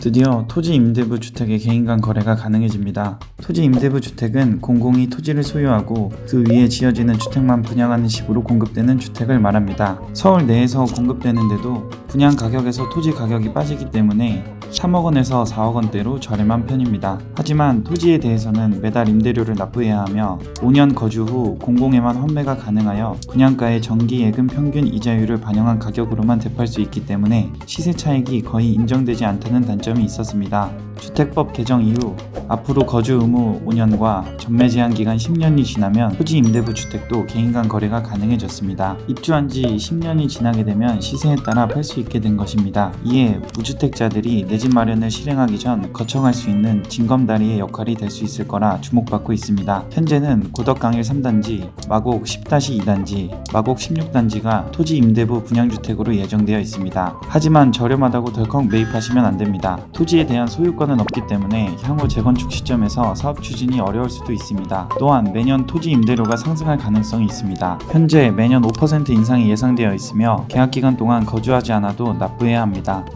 드디어 토지 임대부 주택의 개인 간 거래가 가능해집니다. 토지 임대부 주택은 공공이 토지를 소유하고 그 위에 지어지는 주택만 분양하는 식으로 공급되는 주택을 말합니다. 서울 내에서 공급되는데도 분양 가격에서 토지 가격이 빠지기 때문에 3억 원에서 4억 원대로 저렴한 편입니다. 하지만 토지에 대해서는 매달 임대료를 납부해야 하며 5년 거주 후 공공에만 환매가 가능하여 분양가의 정기 예금 평균 이자율을 반영한 가격으로만 대팔 수 있기 때문에 시세 차익이 거의 인정되지 않다는 단점이 있었습니다. 주택법 개정 이후 앞으로 거주 의무 5년과 전매 제한 기간 10년이 지나면 토지 임대부 주택도 개인 간 거래가 가능해졌습니다. 입주한 지 10년이 지나게 되면 시세에 따라 팔 수 있게 된 것입니다. 이에 무주택자들이 내 집 마련을 실행하기 전 거쳐갈 수 있는 징검다리의 역할이 될 수 있을 거라 주목받고 있습니다. 현재는 고덕강일 3단지, 마곡 10-2단지, 마곡 16단지가 토지 임대부 분양주택으로 예정되어 있습니다. 하지만 저렴하다고 덜컥 매입하시면 안 됩니다. 토지에 대한 소유권 은 없기 때문에 향후 재건축 시점에서 사업 추진이 어려울 수도 있습니다. 또한 매년 토지 임대료가 상승할 가능성이 있습니다. 현재 매년 5% 인상이 예상되어 있으며 계약 기간 동안 거주하지 않아도 납부해야 합니다.